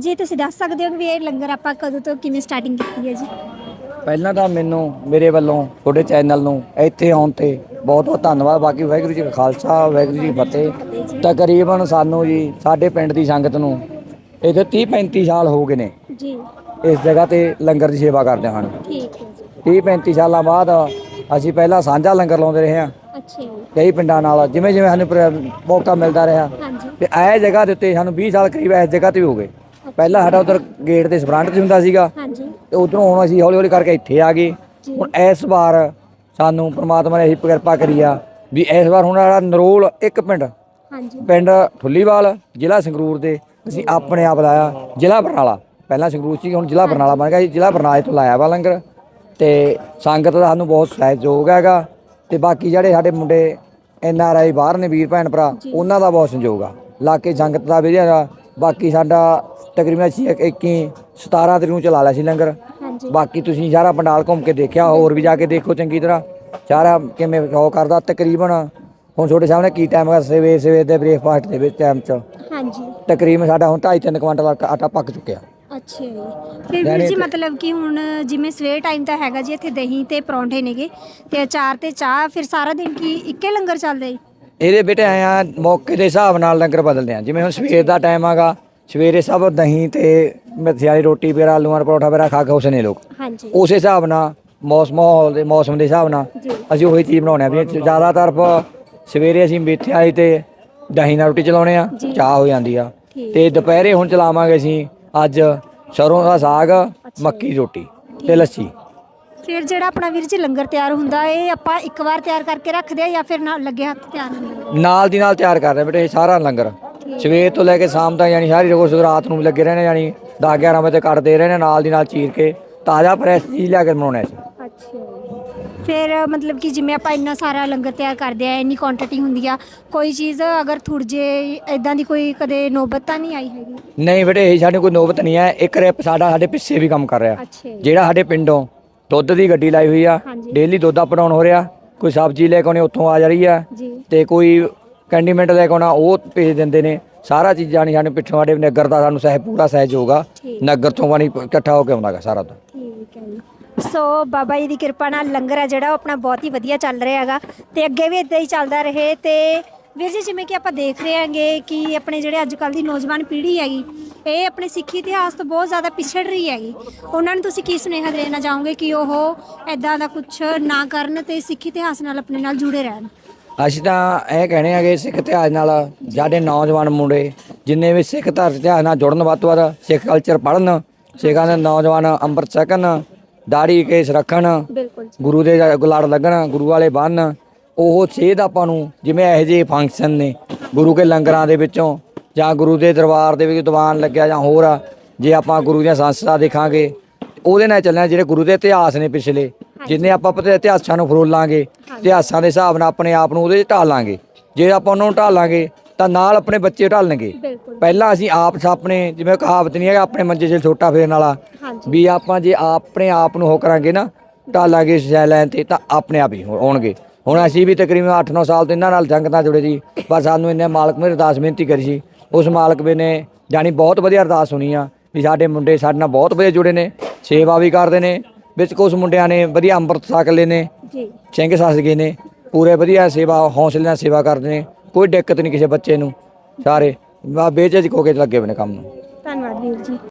ਜੀ ਤੁਸੀਂ ਦੱਸ ਸਕਦੇ ਹੋ ਕਿ ਵੀ ਇਹ ਲੰਗਰ ਆਪਾਂ ਕਦੋਂ ਤੋਂ ਕਿਵੇਂ ਸਟਾਰਟਿੰਗ ਕੀਤੀ ਹੈ ਜੀ? ਪਹਿਲਾਂ ਤਾਂ ਮੈਨੂੰ ਮੇਰੇ ਵੱਲੋਂ ਤੁਹਾਡੇ ਚੈਨਲ ਨੂੰ ਇੱਥੇ ਆਉਣ ਤੇ ਬਹੁਤ ਬਹੁਤ ਧੰਨਵਾਦ। ਬਾਕੀ ਵਾਹਿਗੁਰੂ ਜੀ ਕਾ ਖਾਲਸਾ ਵਾਹਿਗੁਰੂ ਜੀ ਕੀ ਫਤਿਹ। ਤਕਰੀਬਨ ਸਾਨੂੰ ਜੀ ਸਾਡੇ ਪਿੰਡ ਦੀ ਸੰਗਤ ਨੂੰ ਇੱਥੇ 30 35 ਸਾਲ ਹੋ ਗਏ ਨੇ। ਜੀ। ਇਸ ਜਗ੍ਹਾ ਤੇ ਲੰਗਰ ਦੀ ਸੇਵਾ ਕਰਦੇ ਹਨ। ਠੀਕ ਹੈ ਜੀ। 30 35 ਸਾਲਾਂ ਬਾਅਦ ਅਸੀਂ ਪਹਿਲਾਂ ਸਾਂਝਾ ਲੰਗਰ ਲਾਉਂਦੇ ਰਹੇ ਹਾਂ। ਅੱਛਾ ਜੀ। ਕਈ ਪਿੰਡਾਂ ਨਾਲ ਜਿਵੇਂ ਜਿਵੇਂ ਸਾਨੂੰ ਮੌਕਾ ਮਿਲਦਾ ਰਿਹਾ। ਤੇ ਇਹ ਜਗ੍ਹਾ ਦੇ ਉੱਤੇ ਸਾਨੂੰ 20 ਸਾਲ ਕਰੀਬ ਇਸ ਜਗ੍ਹਾ ਤੇ ਵੀ ਹੋ ਗਏ। ਪਹਿਲਾਂ ਸਾਡਾ ਉਧਰ ਗੇਟ ਦੇ ਸਫਰੰਟ 'ਚ ਹੁੰਦਾ ਸੀਗਾ ਹਾਂਜੀ। ਤੇ ਉਧਰੋਂ ਹੁਣ ਅਸੀਂ ਹੌਲੀ ਹੌਲੀ ਕਰਕੇ ਇੱਥੇ ਆ ਗਏ। ਹੁਣ ਇਸ ਵਾਰ ਸਾਨੂੰ ਪ੍ਰਮਾਤਮਾ ਨੇ ਇਹੀ ਕਿਰਪਾ ਕਰੀ ਆ ਵੀ ਇਸ ਵਾਰ ਹੁਣ ਸਾਡਾ ਨਰੋਲ ਇੱਕ ਪਿੰਡ ਹਾਂਜੀ। ਪਿੰਡ ਠੁੱਲੀਵਾਲ ਜ਼ਿਲ੍ਹਾ ਸੰਗਰੂਰ ਦੇ। ਅਸੀਂ ਆਪਣੇ ਆਪ ਲਾਇਆ ਜ਼ਿਲ੍ਹਾ ਬਰਨਾਲਾ। ਪਹਿਲਾਂ ਸੰਗਰੂਰ ਸੀ ਹੁਣ ਜ਼ਿਲ੍ਹਾ ਬਰਨਾਲਾ ਬਣ ਗਿਆ। ਜੀ ਜ਼ਿਲ੍ਹਾ ਬਰਨਾਲੇ ਤੋਂ ਲਾਇਆ ਵਾ ਲੰਗਰ। ਤੇ ਸੰਗਤ ਦਾ ਸਾਨੂੰ ਬਹੁਤ ਸਹਿਯੋਗ ਹੈਗਾ। ਤੇ ਬਾਕੀ ਜਿਹੜੇ ਸਾਡੇ ਮੁੰਡੇ ਐਨ ਆਰ ਆਈ ਬਾਹਰ ਨੇ ਵੀਰ ਭੈਣ ਭਰਾ ਉਹਨਾਂ ਦਾ ਬਹੁਤ ਸੰਯੋਗ ਆ। ਇਲਾਕੇ ਸੰਗਤ ਦਾ ਵੀ ਹੈਗਾ। ਬਾਕੀ ਸਾਡਾ ਤਕਰੀਬਨ ਅਸੀਂ 21 17 ਤਰੀਕ ਨੂੰ ਚਲਾ ਲਿਆ ਸੀ ਲੰਗਰ। ਹਾਂਜੀ। ਬਾਕੀ ਤੁਸੀਂ ਸਾਰਾ ਪੰਡਾਲ ਘੁੰਮ ਕੇ ਦੇਖਿਆ ਹੋਰ ਵੀ ਜਾ ਕੇ ਦੇਖੋ ਚੰਗੀ ਤਰ੍ਹਾਂ। ਸਾਰਾ ਕਿਵੇਂ ਸ਼ੌ ਕਰਦਾ ਤਕਰੀਬਨ ਹੁਣ ਤੁਹਾਡੇ ਸਾਹਮਣੇ ਕੀ ਟਾਈਮ ਹੈ ਸਵੇਰ ਸਵੇਰ ਦੇ ਬ੍ਰੇਕਫਾਸਟ ਦੇ ਵਿੱਚ ਟਾਈਮ ਚ। ਹਾਂਜੀ। ਤਕਰੀਬਨ ਸਾਡਾ ਹੁਣ 2.5 3 ਕੁਇੰਟਲ ਆਟਾ ਪੱਕ ਚੁੱਕਿਆ। ਅੱਛਾ ਜੀ। ਫਿਰ ਵੀਰ ਜੀ ਮਤਲਬ ਕਿ ਹੁਣ ਜਿਵੇਂ ਸਵੇਰ ਟਾਈਮ ਤਾਂ ਹੈਗਾ ਜੀ ਇੱਥੇ ਦਹੀਂ ਤੇ ਪਰੌਂਠੇ ਨੇਗੇ ਤੇ ਅਚਾਰ ਤੇ ਚਾਹ ਫਿਰ ਸਾਰਾ ਦਿਨ ਕੀ ਇੱਕੇ ਲੰਗਰ ਚੱਲਦਾ ਜੀ? ਇਹਦੇ ਬੇਟੇ ਆਏ ਆ ਮੌਕੇ ਦੇ ਹਿਸਾਬ ਨਾਲ ਲੰਗਰ ਬਦਲਦੇ ਆ। ਜਿਵੇਂ ਹੁਣ ਸਵੇਰ ਦਾ ਟਾਈਮ ਆਗਾ ਸਵੇਰੇ ਸਭ ਦਹੀਂ ਤੇ ਮਿੱਠੀ ਵਾਲੀ ਰੋਟੀ ਵਗੈਰਾ ਆਲੂਆਂ ਦਾ ਪਰੌਠਾ ਵਗੈਰਾ ਖਾ ਕੇ ਖੁਸ਼ ਨੇ ਲੋਕ। ਹਾਂਜੀ। ਉਸੇ ਹਿਸਾਬ ਨਾਲ ਮੌਸਮ ਮਾਹੌਲ ਦੇ ਮੌਸਮ ਦੇ ਹਿਸਾਬ ਨਾਲ ਜੀ। ਅਸੀਂ ਉਹੀ ਚੀਜ਼ ਬਣਾਉਣੇ ਆ ਵੀ ਜ਼ਿਆਦਾਤਰ ਪ- ਸਵੇਰੇ ਅਸੀਂ ਮੇਥੇ ਵਾਲੀ ਤੇ ਦਹੀਂ ਨਾਲ ਰੋਟੀ ਚਲਾਉਣੇ ਆ ਜੀ। ਚਾਹ ਹੋ ਜਾਂਦੀ ਆ। ਠੀਕ। ਤੇ ਦੁਪਹਿਰੇ ਹੁਣ ਚਲਾਵਾਂਗੇ ਅਸੀਂ ਅੱਜ ਸਰੋਂ ਦਾ ਸਾਗ ਮੱਕੀ ਦੀ ਰੋਟੀ ਤੇ ਲੱਸੀ। ਫਿਰ ਜਿਹੜਾ ਆਪਣਾ ਵੀਰ ਜੀ ਲੰਗਰ ਤਿਆਰ ਹੁੰਦਾ ਇਹ ਆਪਾਂ ਇੱਕ ਵਾਰ ਤਿਆਰ ਕਰਕੇ ਰੱਖਦੇ ਆ ਜਾਂ ਫਿਰ ਨਾਲ ਲੱਗੇ ਹੱਥ ਤਿਆਰ ਹੁੰਦਾ? ਨਾਲ ਦੀ ਨਾਲ ਤਿਆਰ ਕਰਦੇ ਆ ਬੇਟੇ ਇਹ ਸਾਰਾ ਲੰਗਰ। ਸਵੇਰ ਤੋਂ ਲੈ ਕੇ ਸ਼ਾਮ ਤੱਕ ਯਾਨੀ ਸਾਰੀ ਰੋਜ਼ ਰਾਤ ਨੂੰ ਵੀ ਲੱਗੇ ਰਹਿਣੇ ਯਾਨੀ 10 11 ਵਜੇ ਤੱਕ ਕੱਟਦੇ ਰਹਿਣੇ ਨਾਲ ਦੀ ਨਾਲ ਚੀਰ ਕੇ ਤਾਜ਼ਾ ਫਰੈਸ਼ ਚੀਜ਼ ਲਿਆ ਕੇ ਬਣਾਉਣਾ ਸੀ ਅੱਛਾ ਫਿਰ ਮਤਲਬ ਕਿ ਜਿਵੇਂ ਆਪਾਂ ਇੰਨਾ ਸਾਰਾ ਲੰਗਰ ਤਿਆਰ ਕਰਦੇ ਆ ਇੰਨੀ ਕੁਆਂਟੀਟੀ ਹੁੰਦੀ ਆ ਕੋਈ ਚੀਜ਼ ਅਗਰ ਥੁੜ ਜੇ ਇਦਾਂ ਦੀ ਕੋਈ ਕਦੇ ਨੌਬਤ ਤਾਂ ਨਹੀਂ ਆਈ ਹੈਗੀ? ਨਹੀਂ ਬੇਟੇ ਇਹ ਸਾਡੇ ਕੋਈ ਨੋਬਤ ਨਹੀਂ ਹੈ ਇੱਕ ਰਿਪ ਸਾਡਾ ਸਾਡੇ ਪਿੱਛੇ ਵੀ ਕੰਮ ਕਰ ਰਿਹਾ। ਅੱਛਾ ਜਿਹੜਾ ਸਾਡੇ ਪਿੰਡੋਂ ਦੁੱਧ ਦੀ ਗੱਡੀ ਲਾਈ ਹੋਈ ਆ। ਡੇਲੀ ਦੁੱਧ ਅਪ ਡਾਊਨ ਹੋ ਰਿਹਾ। ਕੋਈ ਸਬਜ਼ੀ ਲੈ ਕੇ ਆਉਣੀ ਉੱਥੋਂ ਆ ਜਾ ਰਹੀ ਆ। ਤੇ ਕੋਈ ਕੰਡੀਮੈਂਟ ਲੈ ਕੇ ਆਉਣਾ ਉਹ ਭੇਜ ਦਿੰਦੇ ਨੇ। ਸਾਰਾ ਚੀਜ਼ਾਂ ਨਹੀਂ ਸਾਨੂੰ ਪਿੱਛੋਂ ਸਾਡੇ ਨਗਰ ਦਾ ਸਾਨੂੰ ਸਹਿ ਪੂਰਾ ਸਹਿਯੋਗ ਆ। ਨਗਰ ਤੋਂ ਪਾਣੀ ਇਕੱਠਾ ਹੋ ਕੇ ਆਉਂਦਾਗਾ ਸਾਰਾ ਤੋਂ। ਠੀਕ ਹੈ ਜੀ। ਸੋ ਬਾਬਾ ਜੀ ਦੀ ਕਿਰਪਾ ਨਾਲ ਲੰਗਰ ਹੈ ਜਿਹੜਾ ਉਹ ਆਪਣਾ ਬਹੁਤ ਹੀ ਵਧੀਆ ਚੱਲ ਰਿਹਾ ਹੈਗਾ ਤੇ ਅੱਗੇ ਵੀ ਇਦਾਂ ਹੀ ਚੱਲਦਾ ਰਹੇ ਤੇ ਵੀਰ ਜੀ ਜਿਵੇਂ ਕਿ ਆਪਾਂ ਦੇਖ ਰਹੇ ਹਾਂਗੇ ਕਿ ਆਪਣੇ ਜਿਹੜੇ ਅੱਜ ਕੱਲ ਦੀ ਨੌਜਵਾਨ ਪੀੜ੍ਹੀ ਹੈਗੀ ਇਹ ਆਪਣੇ ਸਿੱਖੀ ਇਤਿਹਾਸ ਤੋਂ ਬਹੁਤ ਜ਼ਿਆਦਾ ਪਿਛੜ ਰਹੀ ਹੈਗੀ। ਉਹਨਾਂ ਨੂੰ ਤੁਸੀਂ ਕੀ ਸੁਨੇਹਾ ਦੇਣਾ ਚਾਹੋਗੇ ਕਿ ਉਹ ਐਦਾਂ ਦਾ ਕੁਝ ਨਾ ਕਰਨ ਤੇ ਸਿੱਖੀ ਇਤਿਹਾਸ ਨਾਲ ਆਪਣੇ ਨਾਲ ਜੁੜੇ ਰਹਿਣ? ਅਸੀਂ ਤਾਂ ਇਹ ਕਹਿਣੇ ਆਗੇ ਸਿੱਖ ਇਤਿਹਾਸ ਨਾਲ ਸਾਡੇ ਨੌਜਵਾਨ ਮੁੰਡੇ ਜਿੰਨੇ ਵੀ ਸਿੱਖ ਧਰਮ ਇਤਿਹਾਸ ਨਾਲ ਜੁੜਨ ਵੱਧ ਤੋਂ ਵੱਧ ਸਿੱਖ ਕਲਚਰ ਪੜ੍ਹਨ ਸਿੱਖਾਂ ਦੇ ਨੌਜਵਾਨ ਅੰਮ੍ਰਿਤ ਛਕਣ ਦਾੜੀ ਕੇਸ ਰੱਖਣ ਬਿਲਕੁਲ ਗੁਰੂ ਦੇ ਗੁਲਾੜ ਲੱਗਣ ਗੁਰੂ ਵਾਲੇ ਬੰਨ ਉਹ ਸੇਧ ਆਪਾਂ ਨੂੰ ਜਿਵੇਂ ਇਹੋ ਜਿਹੇ ਫੰਕਸ਼ਨ ਨੇ ਗੁਰੂ ਕੇ ਲੰਗਰਾਂ ਦੇ ਵਿੱਚੋਂ ਜਾਂ ਗੁਰੂ ਦੇ ਦਰਬਾਰ ਦੇ ਵਿੱਚ ਦੀਵਾਨ ਲੱਗਿਆ ਜਾਂ ਹੋਰ ਜੇ ਆਪਾਂ ਗੁਰੂ ਦੀਆਂ ਸੰਸਥਾ ਦੇਖਾਂਗੇ ਉਹਦੇ ਨਾਲ ਚੱਲਣਾ ਜਿਹੜੇ ਗੁਰੂ ਦੇ ਇਤਿਹਾਸ ਨੇ ਪਿਛਲੇ। ਜਿੰਨੇ ਆਪਾਂ ਪਤਾ ਇਤਿਹਾਸਾਂ ਨੂੰ ਫਰੋਲਾਂਗੇ ਇਤਿਹਾਸਾਂ ਦੇ ਹਿਸਾਬ ਨਾਲ ਆਪਣੇ ਆਪ ਨੂੰ ਉਹਦੇ 'ਚ ਢਾਲਾਂਗੇ ਜੇ ਆਪਾਂ ਉਹਨਾਂ ਨੂੰ ਢਾਲਾਂਗੇ ਤਾਂ ਨਾਲ ਆਪਣੇ ਬੱਚੇ ਢਾਲਣਗੇ। ਪਹਿਲਾਂ ਅਸੀਂ ਆਪ ਆਪਣੇ ਜਿਵੇਂ ਕਹਾਵਤ ਨਹੀਂ ਹੈਗਾ ਆਪਣੇ ਮੰਜੇ 'ਚ ਛੋਟਾ ਫੇਰਨ ਵਾਲਾ ਵੀ ਆਪਾਂ ਜੇ ਆਪਣੇ ਆਪ ਨੂੰ ਹੋ ਕਰਾਂਗੇ ਨਾ ਢਾਲਾਂਗੇ ਲੈਣ ਤੇ ਤਾਂ ਆਪਣੇ ਆਪ ਹੀ ਹੋ- ਹੋਣਗੇ। ਹੁਣ ਅਸੀਂ ਵੀ ਤਕਰੀਬਨ 8-9 ਸਾਲ ਤੋਂ ਇਹਨਾਂ ਨਾਲ ਸੰਗਤਾਂ ਜੁੜੇ ਸੀ ਪਰ ਸਾਨੂੰ ਇਹਨੇ ਮਾਲਕ ਮੇਰੇ ਅਰਦਾਸ ਬੇਨਤੀ ਕਰੀ ਸੀ। ਉਸ ਮਾਲਕ ਵੇ ਨੇ ਜਾਨੀ ਬਹੁਤ ਵਧੀਆ ਅਰਦਾਸ ਸੁਣੀ ਆ ਵੀ ਸਾਡੇ ਮੁੰਡੇ ਸਾਡੇ ਨਾਲ ਬਹੁਤ ਵਧੀਆ ਜੁੜੇ ਨੇ ਸੇਵਾ ਵੀ ਕਰਦੇ ਨੇ ਵਿੱਚ ਕੁਝ ਮੁੰਡਿਆਂ ਨੇ ਵਧੀਆ ਅੰਮ੍ਰਿਤ ਛਕ ਲਏ ਨੇ। ਜੀ। ਸਿੰਘ ਸੱਸ ਗਏ ਨੇ। ਪੂਰੇ ਵਧੀਆ ਸੇਵਾ ਹੌਸਲੇ ਨਾਲ ਸੇਵਾ ਕਰਦੇ ਨੇ। ਕੋਈ ਦਿੱਕਤ ਨਹੀਂ ਕਿਸੇ ਬੱਚੇ ਨੂੰ। ਸਾਰੇ। ਬੇਚਿਜਕ ਹੋ ਕੇ ਲੱਗੇ ਹੋਏ ਨੇ ਕੰਮ ਨੂੰ। ਧੰਨਵਾਦ ਵੀਰ ਜੀ।